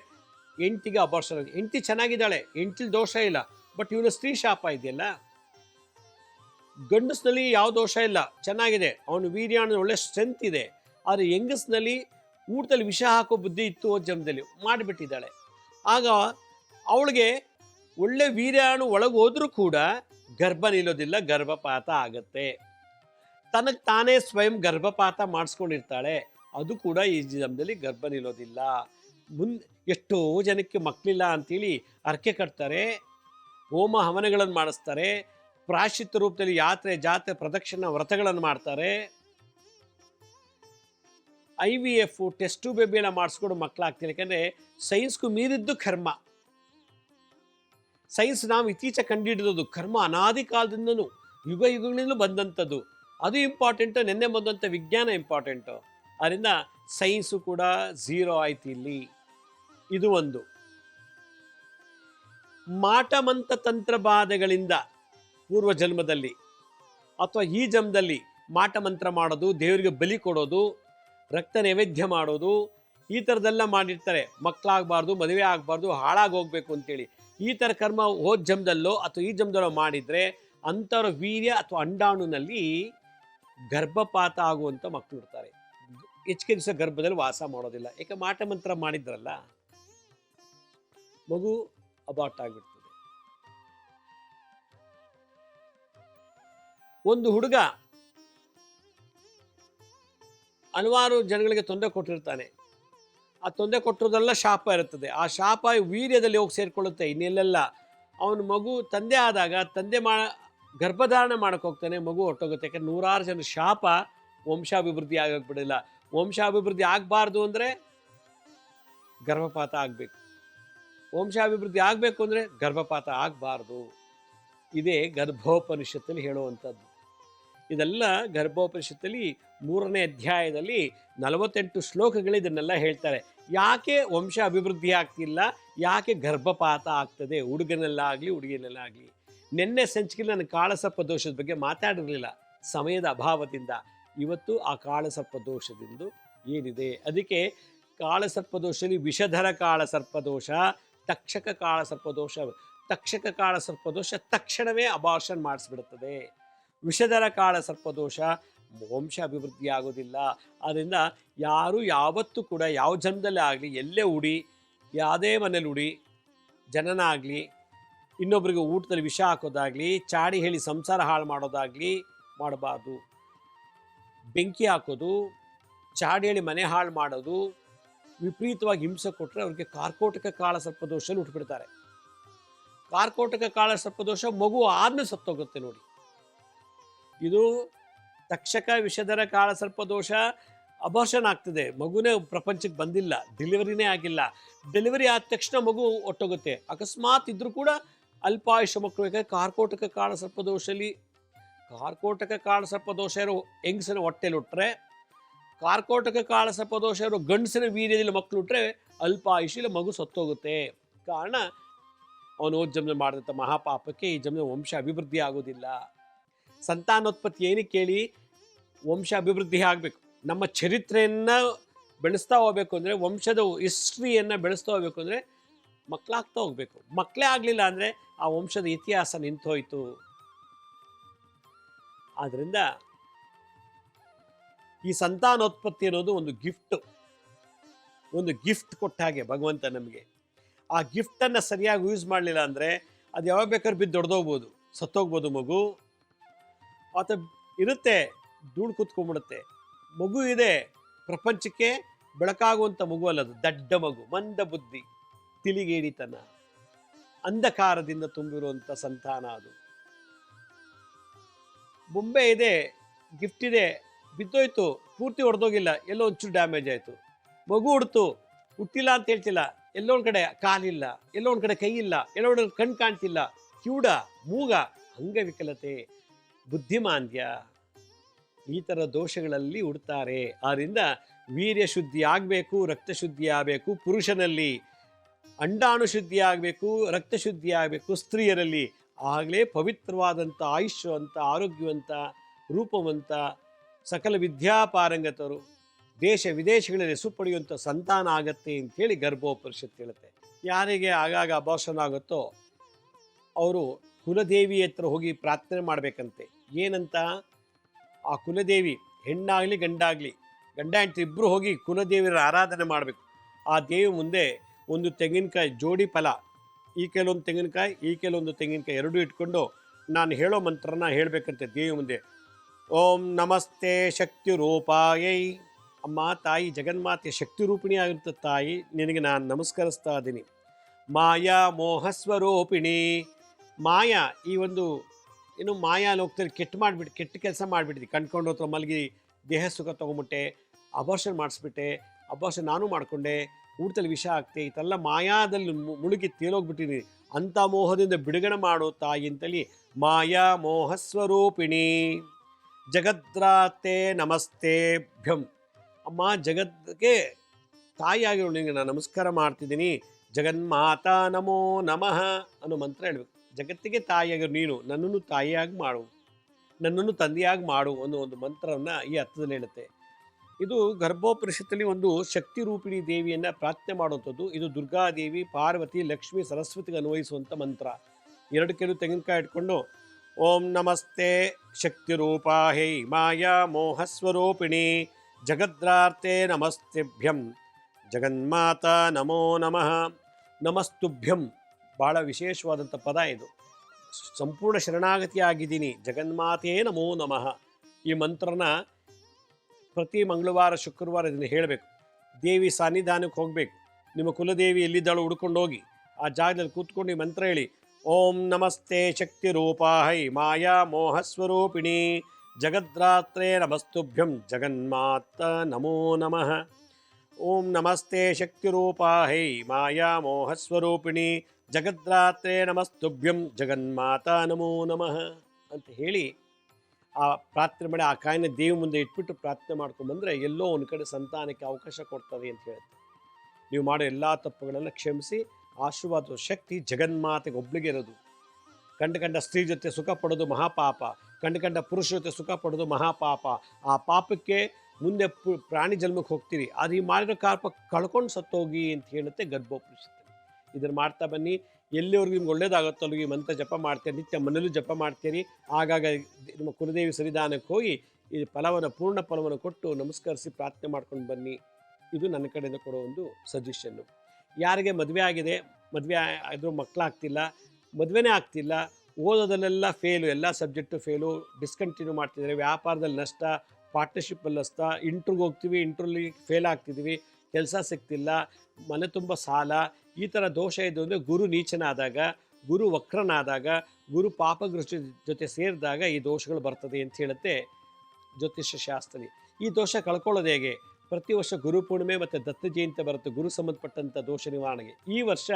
ಹೆಂಡ್ತಿಗೆ ಅಬಾರ್ಷನ್ ಎಂಟಿ ಚೆನ್ನಾಗಿದ್ದಾಳೆ ಎಂಟಿಲಿ ದೋಷ ಇಲ್ಲ ಬಟ್ ಇವನ ಸ್ತ್ರೀ ಶಾಪ ಇದೆಯಲ್ಲ? ಗಂಡಸ್ನಲ್ಲಿ ಯಾವ ದೋಷ ಇಲ್ಲ, ಚೆನ್ನಾಗಿದೆ, ಅವನ ವೀರ್ಯಾಣು ಒಳ್ಳೆ ಸ್ಟ್ರೆಂತ್ ಇದೆ, ಆದರೆ ಹೆಂಗಸ್ನಲ್ಲಿ ಊಟದಲ್ಲಿ ವಿಷ ಹಾಕೋ ಬುದ್ಧಿ ಇತ್ತು ಜನ್ಮದಲ್ಲಿ, ಮಾಡಿಬಿಟ್ಟಿದ್ದಾಳೆ. ಆಗ ಅವಳಿಗೆ ಒಳ್ಳೆ ವೀರ್ಯಾಣು ಒಳಗೆ ಹೋದರೂ ಕೂಡ ಗರ್ಭ ನಿಲ್ಲೋದಿಲ್ಲ, ಗರ್ಭಪಾತ ಆಗತ್ತೆ. ತನಗೆ ತಾನೇ ಸ್ವಯಂ ಗರ್ಭಪಾತ ಮಾಡಿಸ್ಕೊಂಡಿರ್ತಾಳೆ. ಅದು ಕೂಡ ಈ ಜನ್ಮದಲ್ಲಿ ಗರ್ಭ ನಿಲ್ಲೋದಿಲ್ಲ. ಮುನ್, ಎಷ್ಟೋ ಜನಕ್ಕೆ ಮಕ್ಕಳಿಲ್ಲ ಅಂತೇಳಿ ಅರ್ಕೆ ಕಟ್ತಾರೆ, ಹೋಮ ಹವನಗಳನ್ನು ಮಾಡಿಸ್ತಾರೆ ಪ್ರಾಶ್ಚಿತ್ಯ ರೂಪದಲ್ಲಿ ಯಾತ್ರೆ, ಜಾತ್ರೆ ಪ್ರದಕ್ಷಿಣ ವ್ರತಗಳನ್ನು ಮಾಡ್ತಾರೆ. ಐ ವಿ ಎಫ್ ಟೆಸ್ಟು ಬೇಬಿನ ಮಾಡಿಸ್ಕೊಂಡು ಮಕ್ಕಳಾಗ್ತಿಲ್ಲ ಯಾಕಂದರೆ ಸೈನ್ಸ್ಗೂ ಮೀರಿದ್ದು ಕರ್ಮ. ಸೈನ್ಸ್ ನಾವು ಇತ್ತೀಚೆ ಕಂಡುಹಿಡಿದದು ಕರ್ಮ ಅನಾದಿ ಕಾಲದಿಂದನೂ ಯುಗ ಯುಗಗಳಿಂದಲೂ ಬಂದಂಥದ್ದು. ಅದು ಇಂಪಾರ್ಟೆಂಟು ನಿನ್ನೆ ಬಂದಂಥ ವಿಜ್ಞಾನ ಇಂಪಾರ್ಟೆಂಟು ಅದರಿಂದ ಸೈನ್ಸು ಕೂಡ ಝೀರೋ ಆಯ್ತು ಇಲ್ಲಿ. ಇದು ಒಂದು. ಮಾಟಮಂತ ತಂತ್ರವಾದಗಳಿಂದ ಪೂರ್ವ ಜನ್ಮದಲ್ಲಿ ಅಥವಾ ಈ ಜನ್ಮದಲ್ಲಿ ಮಾಟಮಂತ್ರ ಮಾಡೋದು, ದೇವರಿಗೆ ಬಲಿ ಕೊಡೋದು, ರಕ್ತ ನೈವೇದ್ಯ ಮಾಡೋದು, ಈ ಥರದ್ದೆಲ್ಲ ಮಾಡಿರ್ತಾರೆ. ಮಕ್ಕಳಾಗಬಾರ್ದು, ಮದುವೆ ಆಗಬಾರ್ದು, ಹಾಳಾಗಿ ಹೋಗಬೇಕು ಅಂತೇಳಿ. ಈ ಥರ ಕರ್ಮ ಹೋದ ಜನ್ಮದಲ್ಲೋ ಅಥವಾ ಈ ಜನ್ಮದಲ್ಲೋ ಮಾಡಿದರೆ ಅಂಥವ್ರ ವೀರ್ಯ ಅಥವಾ ಅಂಡಾಣುನಲ್ಲಿ ಗರ್ಭಪಾತ ಆಗುವಂಥ ಮಕ್ಕಳು ಇರ್ತಾರೆ. ಹೆಚ್ಚಿಗೆ ದಿವಸ ಗರ್ಭದಲ್ಲಿ ವಾಸ ಮಾಡೋದಿಲ್ಲ. ಯಾಕೆ ಮಾಟ ಮಂತ್ರ ಮಾಡಿದ್ರಲ್ಲ? ಮಗು ಅಬಾಟ್ ಆಗಿಬಿಡ್ತದೆ. ಒಂದು ಹುಡುಗ ಹಲವಾರು ಜನಗಳಿಗೆ ತೊಂದರೆ ಕೊಟ್ಟಿರ್ತಾನೆ. ಆ ತೊಂದರೆ ಕೊಟ್ಟಿರೋದೆಲ್ಲ ಶಾಪ ಇರುತ್ತದೆ. ಆ ಶಾಪ ವೀರ್ಯದಲ್ಲಿ ಹೋಗಿ ಸೇರಿಕೊಳ್ಳುತ್ತೆ. ಇನ್ನೆಲ್ಲೆಲ್ಲ ಅವನ ಮಗು ತಂದೆ ಆದಾಗ, ತಂದೆ ಮಾ ಗರ್ಭಧಾರಣೆ ಮಾಡಕ್ಕೆ ಹೋಗ್ತಾನೆ, ಮಗು ಹೊಟ್ಟೋಗುತ್ತೆ ಯಾಕಂದ್ರೆ ನೂರಾರು ಜನ ಶಾಪ ವಂಶಾಭಿವೃದ್ಧಿ ಆಗಕ್ಕೆ ಬಿಡಿಲ್ಲ. ವಂಶಾಭಿವೃದ್ಧಿ ಆಗಬಾರ್ದು ಅಂದರೆ ಗರ್ಭಪಾತ ಆಗಬೇಕು. ವಂಶಾಭಿವೃದ್ಧಿ ಆಗಬೇಕು ಅಂದರೆ ಗರ್ಭಪಾತ ಆಗಬಾರ್ದು. ಇದೇ ಗರ್ಭೋಪನಿಷತ್ತಲ್ಲಿ ಹೇಳುವಂಥದ್ದು. ಇದೆಲ್ಲ ಗರ್ಭೋಪನಿಷತ್ತಲ್ಲಿ ಮೂರನೇ ಅಧ್ಯಾಯದಲ್ಲಿ ನಲವತ್ತೆಂಟು ಶ್ಲೋಕಗಳು ಇದನ್ನೆಲ್ಲ ಹೇಳ್ತಾರೆ. ಯಾಕೆ ವಂಶ ಅಭಿವೃದ್ಧಿ ಆಗ್ತಿಲ್ಲ? ಯಾಕೆ ಗರ್ಭಪಾತ ಆಗ್ತದೆ? ಹುಡುಗನಲ್ಲಾಗಲಿ, ಹುಡುಗಿನಲ್ಲಾಗಲಿ. ನಿನ್ನೆ ಸಂಚಿಕೆ ನಾನು ಕಾಳಸರ್ಪ ದೋಷದ ಬಗ್ಗೆ ಮಾತಾಡಿರಲಿಲ್ಲ. ಸಮಯದ ಅಭಾವದಿಂದ. ಇವತ್ತು ಆ ಕಾಳಸರ್ಪ ದೋಷದಿಂದ ಏನಿದೆ? ಅದಕ್ಕೆ ಕಾಳಸರ್ಪ ದೋಷದಲ್ಲಿ ವಿಷಧರ ಕಾಳಸರ್ಪ ದೋಷ, ತಕ್ಷಕ ಕಾಳಸರ್ಪ ದೋಷ, ತಕ್ಷಕ ಕಾಳಸರ್ಪ ದೋಷ ತಕ್ಷಣವೇ ಅಬಾರ್ಷನ್ ಮಾಡಿಸ್ಬಿಡುತ್ತದೆ. ವಿಷಧರ ಕಾಳ ಸರ್ಪದೋಷ ವಂಶ ಅಭಿವೃದ್ಧಿ ಆಗೋದಿಲ್ಲ ಆದ್ದರಿಂದ ಯಾರು ಯಾವತ್ತೂ ಕೂಡ ಯಾವ ಜನ್ಮದಲ್ಲೇ ಆಗಲಿ, ಎಲ್ಲೇ ಉಡಿ, ಯಾವುದೇ ಮನೇಲಿ ಉಡಿ ಜನನ ಆಗಲಿ ಇನ್ನೊಬ್ರಿಗೆ ಊಟದಲ್ಲಿ ವಿಷ ಹಾಕೋದಾಗಲಿ, ಚಾಡಿ ಹೇಳಿ ಸಂಸಾರ ಹಾಳು ಮಾಡೋದಾಗಲಿ ಮಾಡಬಾರ್ದು. ಬೆಂಕಿ ಹಾಕೋದು, ಚಾಡಿ ಹೇಳಿ ಮನೆ ಹಾಳು ಮಾಡೋದು, ವಿಪರೀತವಾಗಿ ಹಿಂಸೆ ಕೊಟ್ಟರೆ ಅವ್ರಿಗೆ ಕಾರ್ಕೋಟಕ ಕಾಳ ಸರ್ಪದೋಷಲ್ಲಿ ಉಟ್ಬಿಡ್ತಾರೆ. ಕಾರ್ಕೋಟಕ ಕಾಳ ಸರ್ಪದೋಷ ಮಗು ಆದ್ಮೇಲೆ ಸತ್ತೋಗುತ್ತೆ ನೋಡಿ. ಇದು ತಕ್ಷಕ ವಿಷಧರ ಕಾಳ ಸರ್ಪದೋಷ ದೋಷ ಅಬಾರ್ಷನ್ ಆಗ್ತದೆ. ಮಗುನೇ ಪ್ರಪಂಚಕ್ಕೆ ಬಂದಿಲ್ಲ, ಡೆಲಿವರಿನೇ ಆಗಿಲ್ಲ. ಡೆಲಿವರಿ ಆದ ತಕ್ಷಣ ಮಗು ಒಟ್ಟೋಗುತ್ತೆ. ಅಕಸ್ಮಾತ್ ಇದ್ರೂ ಕೂಡ ಅಲ್ಪಾಯುಷ ಮಕ್ಕಳು ಕಾರ್ಕೋಟಕ ಕಾಳ ಸರ್ಪ ದೋಷದಲ್ಲಿ ಕಾರ್ಕೋಟಕ ಕಾಳ ಸರ್ಪ ದೋಷ ಇರೋ ಹೆಂಗಸಿನ ಹೊಟ್ಟೆಲಿ ಹುಟ್ಟರೆ ಕಾರ್ಕೋಟಕ ಕಾಳ ಸರ್ಪ ದೋಷ ಇರೋ ಗಂಡಸಿನ ವೀರ್ಯದಲ್ಲಿ ಮಕ್ಕಳು ಹುಟ್ರೆ ಅಲ್ಪಾಯುಷಿಲ ಮಗು ಸತ್ತೋಗುತ್ತೆ. ಕಾರಣ, ಅವನು ಜಮ್ನ ಮಾಡಿದಂಥ ಮಹಾಪಾಪಕ್ಕೆ ಈ ಜಮ್ನ ವಂಶ ಅಭಿವೃದ್ಧಿ ಆಗೋದಿಲ್ಲ ಸಂತಾನೋತ್ಪತ್ತಿ ಏನಕ್ಕೆ ಕೇಳಿ, ವಂಶ ಅಭಿವೃದ್ಧಿ ಆಗಬೇಕು. ನಮ್ಮ ಚರಿತ್ರೆಯನ್ನು ಬೆಳೆಸ್ತಾ ಹೋಗ್ಬೇಕು ಅಂದರೆ, ವಂಶದ ಹಿಸ್ಟ್ರಿಯನ್ನು ಬೆಳೆಸ್ತಾ ಹೋಗ್ಬೇಕು ಅಂದರೆ ಮಕ್ಕಳಾಗ್ತಾ ಹೋಗಬೇಕು. ಮಕ್ಕಳೇ ಆಗಲಿಲ್ಲ ಅಂದರೆ ಆ ವಂಶದ ಇತಿಹಾಸ ನಿಂತೋಯ್ತು. ಆದ್ದರಿಂದ ಈ ಸಂತಾನೋತ್ಪತ್ತಿ ಅನ್ನೋದು ಒಂದು ಗಿಫ್ಟ್ ಒಂದು ಗಿಫ್ಟ್ ಕೊಟ್ಟ ಹಾಗೆ ಭಗವಂತ ನಮಗೆ. ಆ ಗಿಫ್ಟನ್ನು ಸರಿಯಾಗಿ ಯೂಸ್ ಮಾಡಲಿಲ್ಲ ಅಂದರೆ ಅದು ಯಾವಾಗ ಬೇಕಾದ್ರೂ ಬಿದ್ದು ದೊಡ್ದೋಗ್ಬೋದು ಸತ್ತೋಗ್ಬೋದು ಮಗು. ಆತ ಇರುತ್ತೆ, ಧೂಳು ಕೂತ್ಕೊಂಡ್ಬಿಡುತ್ತೆ. ಮಗು ಇದೆ, ಪ್ರಪಂಚಕ್ಕೆ ಬೆಳಕಾಗುವಂಥ ಮಗು ಅಲ್ಲದು ದಡ್ಡ ಮಗು, ಮಂದ ಬುದ್ಧಿ, ತಿಳಿಗೇಡಿತನ. ಅಂಧಕಾರದಿಂದ ತುಂಬಿರುವಂಥ ಸಂತಾನ ಅದು. ಬೊಂಬೆ ಇದೆ ಗಿಫ್ಟ್ ಇದೆ, ಬಿದ್ದೋಯ್ತು, ಪೂರ್ತಿ ಹೊಡೆದೋಗಿಲ್ಲ ಎಲ್ಲೋ ಒಂಚೂರು ಡ್ಯಾಮೇಜ್ ಆಯಿತು. ಮಗು ಹುಡ್ತು, ಹುಟ್ಟಿಲ್ಲ ಅಂತ ಹೇಳ್ತಿಲ್ಲ, ಎಲ್ಲೋ ಒಂದು ಕಡೆ ಕಾಲಿಲ್ಲ, ಎಲ್ಲೋ ಒಂದು ಕಡೆ ಕೈ ಇಲ್ಲ ಎಲ್ಲೋ ಒಂದು ಕಣ್ ಕಾಣ್ತಿಲ್ಲ ಕಿವುಡ ಮೂಗ, ಅಂಗವಿಕಲತೆ, ಬುದ್ಧಿಮಾಂದ್ಯ. ಈ ಥರ ದೋಷಗಳಲ್ಲಿ ಹುಡ್ತಾರೆ. ಆದ್ದರಿಂದ ವೀರ್ಯ ಶುದ್ಧಿ ಆಗಬೇಕು ರಕ್ತ ಶುದ್ಧಿ ಆಗಬೇಕು ಪುರುಷನಲ್ಲಿ. ಅಂಡಾಣು ಶುದ್ಧಿ ಆಗಬೇಕು ರಕ್ತ ಶುದ್ಧಿ ಆಗಬೇಕು ಸ್ತ್ರೀಯರಲ್ಲಿ ಆಗಲೇ ಪವಿತ್ರವಾದಂಥ ಆಯುಷ್ಯವಂತ ಆರೋಗ್ಯವಂತ ರೂಪವಂತ ಸಕಲ ವಿದ್ಯಾಪಾರಂಗತರು, ದೇಶ ವಿದೇಶಗಳಲ್ಲಿ ಹೆಸರು ಸಂತಾನ ಆಗತ್ತೆ ಅಂತೇಳಿ ಗರ್ಭೋಪರಿಷತ್ ಹೇಳುತ್ತೆ. ಯಾರಿಗೆ ಆಗಾಗ ಅಭಾಷಣ ಆಗುತ್ತೋ, ಅವರು ಕುಲದೇವಿ ಹತ್ರ ಹೋಗಿ ಪ್ರಾರ್ಥನೆ ಮಾಡಬೇಕಂತೆ. ಏನಂತ? ಆ ಕುಲದೇವಿ ಹೆಣ್ಣಾಗಲಿ ಗಂಡಾಗಲಿ, ಗಂಡ ಹೆಂಡತಿ ಇಬ್ಬರು ಹೋಗಿ ಕುಲದೇವಿಯರ ಆರಾಧನೆ ಮಾಡಬೇಕು. ಆ ದೇವಿ ಮುಂದೆ ಒಂದು ತೆಂಗಿನಕಾಯಿ ಜೋಡಿ ಫಲ, ಈ ಕೆಲವೊಂದು ತೆಂಗಿನಕಾಯಿ, ಈ ಕೆಲವೊಂದು ತೆಂಗಿನಕಾಯಿ ಎರಡೂ ಇಟ್ಕೊಂಡು ನಾನು ಹೇಳೋ ಮಂತ್ರನ ಹೇಳಬೇಕಂತೆ ದೇವಿ ಮುಂದೆ. ಓಂ ನಮಸ್ತೆ ಶಕ್ತಿ ರೂಪಾಯೈ. ಅಮ್ಮ, ತಾಯಿ, ಜಗನ್ಮಾತೆ ಶಕ್ತಿ ರೂಪಿಣಿ ಆಗಿರ್ತ ತಾಯಿ, ನಿನಗೆ ನಾನು ನಮಸ್ಕರಿಸ್ತಾ ಇದ್ದೀನಿ. ಮಾಯಾ ಮೋಹಸ್ವರೂಪಿಣಿ ಮಾಯಾ, ಈ ಒಂದು ಏನು ಮಾಯಾ ಲೋಕದಲ್ಲಿ ಕೆಟ್ಟು ಮಾಡಿಬಿಟ್ಟು ಕೆಟ್ಟ ಕೆಲಸ ಮಾಡಿಬಿಟ್ಟಿದ್ವಿ ಕಣ್ಕೊಂಡು ಹತ್ರ ಮಲಗಿ, ದೇಹ ಸುಖ ತೊಗೊಂಬಿಟ್ಟೆ ಅಬಾರ್ಷನ್ ಮಾಡಿಸ್ಬಿಟ್ಟೆ ಅಬಾರ್ಷನ್ ನಾನು ಮಾಡಿಕೊಂಡೆ ಊಟದಲ್ಲಿ ವಿಷ ಆಗ್ತೆ ಇದೆಲ್ಲ ಮಾಯಾದಲ್ಲಿ ಮುಳುಗಿ ತೇಲೋಗ್ಬಿಟ್ಟಿದ್ದೀನಿ ಅಂಥ ಮೋಹದಿಂದ ಬಿಡುಗಡೆ ಮಾಡೋ ತಾಯಿ ಅಂತೇಳಿ ಮಾಯಾ ಮೋಹಸ್ವರೂಪಿಣಿ ಜಗದ್ರಾತೆ ನಮಸ್ತೇಭ್ಯಂ. ಅಮ್ಮ ಜಗತ್ಗೆ ತಾಯಿಯಾಗಿರೋ ನಿನಗೆ ನಾನು ನಮಸ್ಕಾರ ಮಾಡ್ತಿದ್ದೀನಿ. ಜಗನ್ಮಾತಾ ನಮೋ ನಮಃ ಅನ್ನೋ ಮಂತ್ರ ಹೇಳಬೇಕು. ಜಗತ್ತಿಗೆ ತಾಯಿಯಾಗಿರೋ ನೀನು, ನನ್ನನ್ನು ತಾಯಿಯಾಗಿ ಮಾಡು. ನನ್ನನ್ನು ತಂದೆಯಾಗಿ ಮಾಡು ಅನ್ನೋ ಒಂದು ಮಂತ್ರವನ್ನು ಈ ಅರ್ಥದಲ್ಲಿ ಹೇಳುತ್ತೆ. ಇದು ಗರ್ಭೋಪನಿಷತ್ತಲ್ಲಿ ಒಂದು ಶಕ್ತಿ ರೂಪಿಣಿ ದೇವಿಯನ್ನು ಪ್ರಾರ್ಥನೆ ಮಾಡುವಂಥದ್ದು. ಇದು ದುರ್ಗಾದೇವಿ, ಪಾರ್ವತಿ, ಲಕ್ಷ್ಮಿ, ಸರಸ್ವತಿಗೆ ಅನ್ವಯಿಸುವಂಥ ಮಂತ್ರ. ಎರಡು ಕೆಲವು ತೆಂಗಿನಕಾಯಿ ಇಟ್ಕೊಂಡು, ಓಂ ನಮಸ್ತೆ ಶಕ್ತಿ ರೂಪಾಹೈ ಮಾಯಾ ಮೋಹಸ್ವರೂಪಿಣಿ ಜಗದ್ರಾರ್ತೆ ನಮಸ್ತೆಭ್ಯಂ. ಜಗನ್ಮಾತಾ ನಮೋ ನಮಃ. ನಮಸ್ತುಭ್ಯಂ. ಭಾಳ ವಿಶೇಷವಾದಂಥ ಪದ ಇದು. ಸಂಪೂರ್ಣ ಶರಣಾಗತಿ ಆಗಿದ್ದೀನಿ ಜಗನ್ಮಾತೇ ನಮೋ ನಮಃ. ಈ ಮಂತ್ರನ ಪ್ರತಿ ಮಂಗಳವಾರ, ಶುಕ್ರವಾರ ಇದನ್ನು ಹೇಳಬೇಕು. ದೇವಿ ಸನ್ನಿಧಾನಕ್ಕೆ ಹೋಗಬೇಕು. ನಿಮ್ಮ ಕುಲದೇವಿ ಎಲ್ಲಿದ್ದಾಳು ಹುಡ್ಕೊಂಡು ಹೋಗಿ ಆ ಜಾಗದಲ್ಲಿ ಕೂತ್ಕೊಂಡು ಮಂತ್ರ ಹೇಳಿ. ಓಂ ನಮಸ್ತೆ ಶಕ್ತಿ ರೂಪಾಹೈ ಮಾಯಾ ಮೋಹಸ್ವರೂಪಿಣಿ ಜಗದ್ರಾತ್ರೇ ನಮಸ್ತುಭ್ಯಂ ಜಗನ್ಮಾತ ನಮೋ ನಮಃ. ಓಂ ನಮಸ್ತೆ ಶಕ್ತಿ ರೂಪಾಹೈ ಮಾಯಾ ಮೋಹಸ್ವರೂಪಿಣಿ ಜಗದ್ರಾತ್ರೇ ನಮಸ್ತುಭ್ಯಂ ಜಗನ್ಮಾತ ನಮೋ ನಮಃ ಅಂತ ಹೇಳಿ ಆ ಪ್ರಾರ್ಥನೆ ಮಾಡಿ, ಆ ಕಾಯಿನ ದೇವಿ ಮುಂದೆ ಇಟ್ಬಿಟ್ಟು ಪ್ರಾರ್ಥನೆ ಮಾಡ್ಕೊಂಬಂದರೆ ಎಲ್ಲೋ ಒಂದು ಕಡೆ ಸಂತಾನಕ್ಕೆ ಅವಕಾಶ ಕೊಡ್ತದೆ ಅಂತ ಹೇಳುತ್ತೆ ನೀವು ಮಾಡೋ ಎಲ್ಲ ತಪ್ಪುಗಳನ್ನು ಕ್ಷಮಿಸಿ ಆಶೀರ್ವಾದ ಶಕ್ತಿ ಜಗನ್ಮಾತೆಗೆ ಒಬ್ಳಿಗೆ ಇರೋದು. ಕಂಡ ಕಂಡ ಸ್ತ್ರೀ ಜೊತೆ ಸುಖ ಪಡೋದು ಮಹಾಪಾಪ, ಕಂಡ ಕಂಡ ಪುರುಷ ಜೊತೆ ಸುಖ ಪಡೋದು ಮಹಾಪಾಪ. ಆ ಪಾಪಕ್ಕೆ ಮುಂದೆ ಪ್ರಾಣಿ ಜನ್ಮಕ್ಕೆ ಹೋಗ್ತೀರಿ. ಅದು ಈ ಮಾಡಿರೋ ಕಾರ್ಪ ಕಳ್ಕೊಂಡು ಸತ್ತೋಗಿ ಅಂತ ಹೇಳುತ್ತೆ ಗರ್ಭೋಪನಿಷತ್ತು ಇದನ್ನು ಮಾಡ್ತಾ ಬನ್ನಿ. ಎಲ್ಲಿವರೆಗೂ ನಿಮ್ಗೆ ಒಳ್ಳೇದಾಗುತ್ತೋ ಅಲ್ಲಿಗೆ ಮಂತ್ರ ಜಪ ಮಾಡ್ತೀರಿ ನಿತ್ಯ ಮನೇಲೂ ಜಪ ಮಾಡ್ತೀರಿ ಆಗಾಗ ನಿಮ್ಮ ಕುಲದೇವಿ ಸನ್ನಿಧಾನಕ್ಕೆ ಹೋಗಿ ಈ ಫಲವನ್ನು, ಪೂರ್ಣ ಫಲವನ್ನು ಕೊಟ್ಟು ನಮಸ್ಕರಿಸಿ ಪ್ರಾರ್ಥನೆ ಮಾಡ್ಕೊಂಡು ಬನ್ನಿ. ಇದು ನನ್ನ ಕಡೆಯಿಂದ ಕೊಡೋ ಒಂದು ಸಜೆಷನ್ನು. ಯಾರಿಗೆ ಮದುವೆ ಆಗಿದೆ, ಮದುವೆ ಆದರೂ ಮಕ್ಕಳಾಗ್ತಿಲ್ಲ, ಮದುವೆನೇ ಆಗ್ತಿಲ್ಲ, ಓದೋದಲ್ಲೆಲ್ಲ ಫೇಲು ಎಲ್ಲ ಸಬ್ಜೆಕ್ಟು ಫೇಲು ಡಿಸ್ಕಂಟಿನ್ಯೂ ಮಾಡ್ತಿದ್ದಾರೆ, ವ್ಯಾಪಾರದಲ್ಲಿ ನಷ್ಟ ಪಾರ್ಟ್ನರ್ಶಿಪ್ಪಲ್ಲಿ ನಷ್ಟ ಇಂಟ್ರಿಗೆ ಹೋಗ್ತೀವಿ ಇಂಟ್ರಲ್ಲಿ ಫೇಲ್ ಆಗ್ತಿದ್ದೀವಿ ಕೆಲಸ ಸಿಗ್ತಿಲ್ಲ, ಮನೆ ತುಂಬ ಸಾಲ, ಈ ಥರ ದೋಷ ಇದು ಅಂದರೆ ಗುರು ನೀಚನಾದಾಗ, ಗುರು ವಕ್ರನಾದಾಗ, ಗುರು ಪಾಪಗೃಷ್ಟಿ ಜೊತೆ ಸೇರಿದಾಗ ಈ ದೋಷಗಳು ಬರ್ತದೆ ಅಂತ ಹೇಳುತ್ತೆ ಜ್ಯೋತಿಷ್ಯ ಶಾಸ್ತ್ರಿ. ಈ ದೋಷ ಕಳ್ಕೊಳ್ಳೋದು ಹೇಗೆ? ಪ್ರತಿ ವರ್ಷ ಗುರು ಪೂರ್ಣಿಮೆ ಮತ್ತು ದತ್ತ ಜಯಂತಿ ಬರುತ್ತೆ, ಗುರು ಸಂಬಂಧಪಟ್ಟಂಥ ದೋಷ ನಿವಾರಣೆಗೆ. ಈ ವರ್ಷ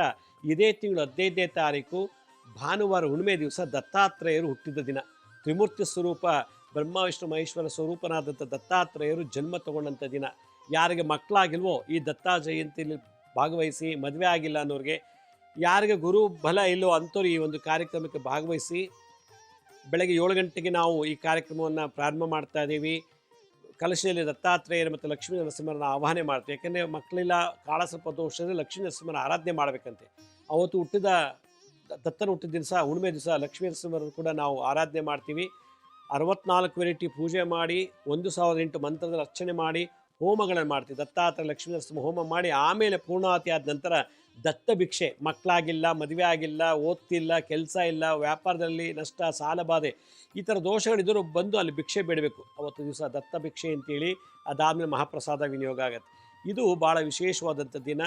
ಇದೇ ತಿಂಗಳು ಹದಿನೈದನೇ ತಾರೀಕು, ಭಾನುವಾರ ಹುಣ್ಣಿಮೆ ದಿವಸ ದತ್ತಾತ್ರೇಯರು ಹುಟ್ಟಿದ ದಿನ. ತ್ರಿಮೂರ್ತಿ ಸ್ವರೂಪ, ಬ್ರಹ್ಮ, ವಿಷ್ಣು, ಮಹೇಶ್ವರ ಸ್ವರೂಪನಾದಂಥ ದತ್ತಾತ್ರೇಯರು ಜನ್ಮ ತಗೊಂಡಂಥ ದಿನ. ಯಾರಿಗೆ ಮಕ್ಕಳಾಗಿಲ್ವೋ ಈ ದತ್ತ ಜಯಂತಿಯಲ್ಲಿ ಭಾಗವಹಿಸಿ, ಮದುವೆ ಆಗಿಲ್ಲ ಅನ್ನೋರಿಗೆ ಯಾರಿಗೆ ಗುರು ಬಲ ಇಲ್ಲೋ ಅಂಥವ್ರು ಈ ಒಂದು ಕಾರ್ಯಕ್ರಮಕ್ಕೆ ಭಾಗವಹಿಸಿ, ಬೆಳಗ್ಗೆ ಏಳು ಗಂಟೆಗೆ ನಾವು ಈ ಕಾರ್ಯಕ್ರಮವನ್ನು ಪ್ರಾರಂಭ ಮಾಡ್ತಾ ಇದ್ದೀವಿ. ಕಲಶದಲ್ಲಿ ದತ್ತಾತ್ರೇಯರು ಮತ್ತು ಲಕ್ಷ್ಮೀ ನರಸಿಂಹರನ್ನ ಆವಾಹನೆ ಮಾಡ್ತೀವಿ. ಯಾಕೆಂದರೆ ಮಕ್ಕಳಿಲ್ಲ ಕಾಳಸರ್ಪ ದೋಷದಲ್ಲಿ ಲಕ್ಷ್ಮೀ ನರಸಿಂಹನ ಆರಾಧನೆ ಮಾಡಬೇಕಂತೆ. ಅವತ್ತು ಹುಟ್ಟಿದ, ದತ್ತನ ಹುಟ್ಟಿದ ದಿವಸ, ಹುಣ್ಣಿಮೆ ದಿವಸ ಲಕ್ಷ್ಮೀ ನರಸಿಂಹರನ್ನು ಕೂಡ ನಾವು ಆರಾಧನೆ ಮಾಡ್ತೀವಿ. ಅರವತ್ನಾಲ್ಕು ವೆರೈಟಿ ಪೂಜೆ ಮಾಡಿ, ಒಂದು ಸಾವಿರದ ಎಂಟು ಮಂತ್ರದ ಅರ್ಚನೆ ಮಾಡಿ ಹೋಮಗಳನ್ನು ಮಾಡ್ತೀವಿ. ದತ್ತಾತ್ರ ಲಕ್ಷ್ಮೀ ನರಸಿಂಹ ಹೋಮ ಮಾಡಿ ಆಮೇಲೆ ಪೂರ್ಣಾವತಿ ಆದ ನಂತರ ದತ್ತ ಭಿಕ್ಷೆ. ಮಕ್ಕಳಾಗಿಲ್ಲ, ಮದುವೆ ಆಗಿಲ್ಲ, ಓದ್ತಿಲ್ಲ, ಕೆಲಸ ಇಲ್ಲ, ವ್ಯಾಪಾರದಲ್ಲಿ ನಷ್ಟ, ಸಾಲ ಬಾಧೆ ಈ ಥರ ದೋಷಗಳಿದ್ದರೂ ಬಂದು ಅಲ್ಲಿ ಭಿಕ್ಷೆ ಬೇಡಬೇಕು. ಅವತ್ತು ದಿವಸ ದತ್ತ ಭಿಕ್ಷೆ ಅಂತೇಳಿ ಅದಾದಮೇಲೆ ಮಹಾಪ್ರಸಾದ ವಿನಿಯೋಗ ಆಗುತ್ತೆ. ಇದು ಭಾಳ ವಿಶೇಷವಾದಂಥ ದಿನ.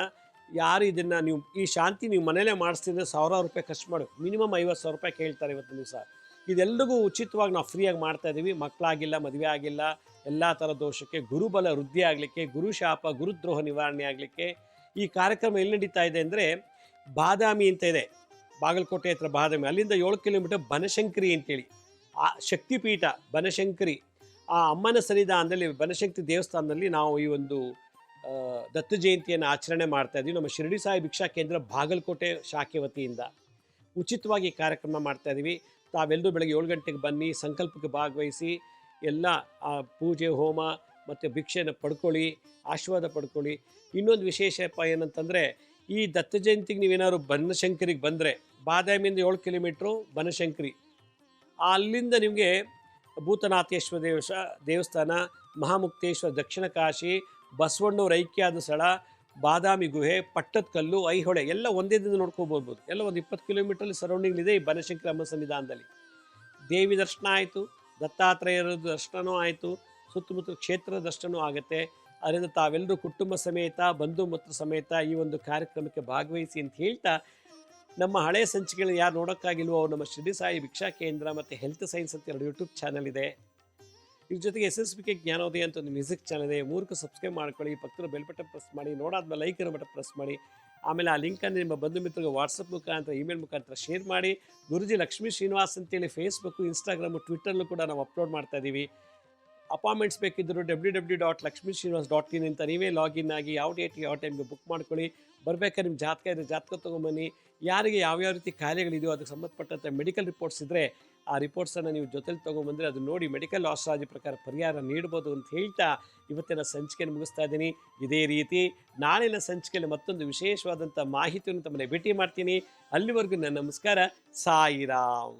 ಯಾರು ಇದನ್ನು ನೀವು ಈ ಶಾಂತಿ ನೀವು ಮನೇಲೇ ಮಾಡಿಸ್ತಿದ್ರೆ ಸಾವಿರಾರು ರೂಪಾಯಿ ಖರ್ಚು ಮಾಡಿ. ಮಿನಿಮಮ್ ಐವತ್ತು ಸಾವಿರ ರೂಪಾಯಿ ಕೇಳ್ತಾರೆ ಇವತ್ತು ದಿವಸ. ಇದೆಲ್ಲರಿಗೂ ಉಚಿತವಾಗಿ ನಾವು ಫ್ರೀಯಾಗಿ ಮಾಡ್ತಾ ಇದ್ದೀವಿ. ಮಕ್ಕಳಾಗಿಲ್ಲ, ಮದುವೆ ಆಗಿಲ್ಲ ಎಲ್ಲ ಥರ ದೋಷಕ್ಕೆ ಗುರುಬಲ ವೃದ್ಧಿ ಆಗಲಿಕ್ಕೆ ಗುರುಶಾಪ ಗುರುದ್ರೋಹ ನಿವಾರಣೆ ಆಗಲಿಕ್ಕೆ ಈ ಕಾರ್ಯಕ್ರಮ ಎಲ್ಲಿ ನಡೀತಾ ಇದೆ ಅಂದರೆ ಬಾದಾಮಿ ಅಂತ ಇದೆ. ಬಾಗಲಕೋಟೆ ಹತ್ರ ಬಾದಾಮಿ. ಅಲ್ಲಿಂದ ಏಳು ಕಿಲೋಮೀಟರ್ ಬನಶಂಕರಿ ಅಂತೇಳಿ. ಆ ಶಕ್ತಿಪೀಠ ಬನಶಂಕರಿ. ಆ ಅಮ್ಮನ ಸನ್ನಿಧಾನದಲ್ಲಿ ಬನಶಂಕರಿ ದೇವಸ್ಥಾನದಲ್ಲಿ ನಾವು ಈ ಒಂದು ದತ್ತ ಜಯಂತಿಯನ್ನು ಆಚರಣೆ ಮಾಡ್ತಾ ಇದ್ದೀವಿ. ನಮ್ಮ ಶಿರಡಿ ಸಾಯಿ ಭಿಕ್ಷಾ ಕೇಂದ್ರ ಬಾಗಲಕೋಟೆ ಶಾಖೆ ವತಿಯಿಂದ ಉಚಿತವಾಗಿ ಕಾರ್ಯಕ್ರಮ ಮಾಡ್ತಾ ಇದ್ದೀವಿ. ತಾವೆಲ್ಲರೂ ಬೆಳಗ್ಗೆ ಏಳು ಗಂಟೆಗೆ ಬನ್ನಿ, ಸಂಕಲ್ಪಕ್ಕೆ ಭಾಗವಹಿಸಿ ಎಲ್ಲ, ಆ, ಪೂಜೆ, ಹೋಮ ಮತ್ತು ಭಿಕ್ಷೆನ ಪಡ್ಕೊಳ್ಳಿ, ಆಶೀರ್ವಾದ ಪಡ್ಕೊಳ್ಳಿ. ಇನ್ನೊಂದು ವಿಶೇಷಪ್ಪ ಏನಂತಂದರೆ, ಈ ದತ್ತ ಜಯಂತಿಗೆ ನೀವೇನಾದ್ರು ಬನಶಂಕರಿಗೆ ಬಂದರೆ, ಬಾದಾಮಿಯಿಂದ ಏಳು ಕಿಲೋಮೀಟ್ರು ಬನಶಂಕರಿ. ಅಲ್ಲಿಂದ ನಿಮಗೆ ಭೂತನಾಥೇಶ್ವರ ದೇವಸ, ದೇವಸ್ಥಾನ, ಮಹಾಮುಕ್ತೇಶ್ವರ, ದಕ್ಷಿಣ ಕಾಶಿ, ಬಸವಣ್ಣವ್ರ ಐಕ್ಯಾದ ಸ್ಥಳ, ಬಾದಾಮಿ ಗುಹೆ ಪಟ್ಟದಕಲ್ಲು ಐಹೊಳೆ, ಎಲ್ಲ ಒಂದೇ ದಿನ ನೋಡ್ಕೋಬೋದು ಎಲ್ಲ ಒಂದು ಇಪ್ಪತ್ತು ಕಿಲೋಮೀಟ್ರಲ್ಲಿ ಸರೌಂಡಿಂಗ್ ಇದೆ ಈ ಬನಶಂಕರಿ ಅಮ್ಮ ಸನ್ನಿಧಾನದಲ್ಲಿ. ದೇವಿ ದರ್ಶನ ಆಯಿತು. ದತ್ತಾತ್ರೇಯರ ದರ್ಶನವೂ ಆಯಿತು, ಸುತ್ತಮುತ್ತಲ ಕ್ಷೇತ್ರ ದರ್ಶನವೂ ಆಗುತ್ತೆ. ಅದರಿಂದ ತಾವೆಲ್ಲರೂ ಕುಟುಂಬ ಸಮೇತ, ಬಂಧು ಮತ್ತು ಸಮೇತ ಈ ಒಂದು ಕಾರ್ಯಕ್ರಮಕ್ಕೆ ಭಾಗವಹಿಸಿ ಅಂತ ಹೇಳ್ತಾ, ನಮ್ಮ ಹಳೆಯ ಸಂಚಿಕೆಗಳು ಯಾರು ನೋಡೋಕ್ಕಾಗಿಲ್ವೋ ಅವರು ನಮ್ಮ ಶ್ರೀ ಸಾಯಿ ಭಿಕ್ಷಾ ಕೇಂದ್ರ ಮತ್ತು ಹೆಲ್ತ್ ಸೈನ್ಸ್ ಅಂತ ಎರಡು ಯೂಟ್ಯೂಬ್ ಚಾನಲ್ ಇದೆ. ಇದ್ರ ಜೊತೆಗೆ ಎಸ್ ಎಸ್ ಬಿ ಕೆ ಜ್ಞಾನೋದಯ ಅಂತ ಒಂದು ಮ್ಯೂಸಿಕ್ ಚಾನಲ್ ಇದೆ. ಮೂರಕ್ಕೂ ಸಬ್ಸ್ಕ್ರೈಬ್ ಮಾಡ್ಕೊಳ್ಳಿ ಪಕ್ಕದ ಬೆಲ್ ಬಟನ್ ಪ್ರೆಸ್ ಮಾಡಿ, ನೋಡಾದ್ಮೇಲೆ ಲೈಕ್ ಇರೋ ಬಟನ್ ಪ್ರೆಸ್ ಮಾಡಿ. ಆಮೇಲೆ ಆ ಲಿಂಕನ್ನು ನಿಮ್ಮ ಬಂಧು ಮಿತ್ರರಿಗೆ ವಾಟ್ಸಪ್ ಮುಖಾಂತರ ಇಮೇಲ್ ಮುಖಾಂತರ ಶೇರ್ ಮಾಡಿ. ಗುರುಜಿ ಲಕ್ಷ್ಮೀ ಶ್ರೀನಿವಾಸ್ ಅಂತೇಳಿ ಫೇಸ್ಬುಕ್ಕು ಇನ್ಸ್ಟಾಗ್ರಾಮು ಟ್ವಿಟ್ಟರ್ಲು ಕೂಡ ನಾವು ಅಪ್ಲೋಡ್ ಮಾಡ್ತಾ ಇದ್ದೀವಿ ಅಪಾಯಿಂಟ್ಮೆಂಟ್ಸ್ ಬೇಕಿದ್ದರೂ W W dot Lakshmi Srinivas dot in ಅಂತ ನೀವೇ ಲಾಗಿನ್ ಆಗಿ ಯಾವ ಡೇಟ್ಗೆ ಯಾವ ಟೈಮ್ಗೆ ಬುಕ್ ಮಾಡ್ಕೊಳ್ಳಿ. ಬರಬೇಕಾದ್ರೆ ನಿಮ್ಮ ಜಾತಕ ಇದ್ದರೆ ಜಾತಕ ತೊಗೊಂಬನ್ನಿ. ಯಾರಿಗೆ ಯಾವ್ಯಾವ ರೀತಿ ಕಾಯಿಲೆಗಳಿದೆಯೋ ಅದಕ್ಕೆ ಸಂಬಂಧಪಟ್ಟಂತೆ ಮೆಡಿಕಲ್ ರಿಪೋರ್ಟ್ಸ್ ಇದ್ದರೆ ಆ ರಿಪೋರ್ಟ್ಸನ್ನು ನೀವು ಜೊತೆಲಿ ತೊಗೊಂಬಂದರೆ ಅದು ನೋಡಿ ಮೆಡಿಕಲ್ ಆಸ್ಟ್ರಾಲಜಿ ಪ್ರಕಾರ ಪರಿಹಾರ ನೀಡ್ಬೋದು ಅಂತ ಹೇಳ್ತಾ ಇವತ್ತಿನ ಸಂಚಿಕೆಯನ್ನು ಮುಗಿಸ್ತಾ ಇದ್ದೀನಿ. ಇದೇ ರೀತಿ ನಾಳಿನ ಸಂಚಿಕೆಯಲ್ಲಿ ಮತ್ತೊಂದು ವಿಶೇಷವಾದಂಥ ಮಾಹಿತಿಯನ್ನು ತಮ್ಮನ್ನು ಭೇಟಿ ಮಾಡ್ತೀನಿ. ಅಲ್ಲಿವರೆಗೂ ನನ್ನ ನಮಸ್ಕಾರ. ಸಾಯಿರಾಮ್.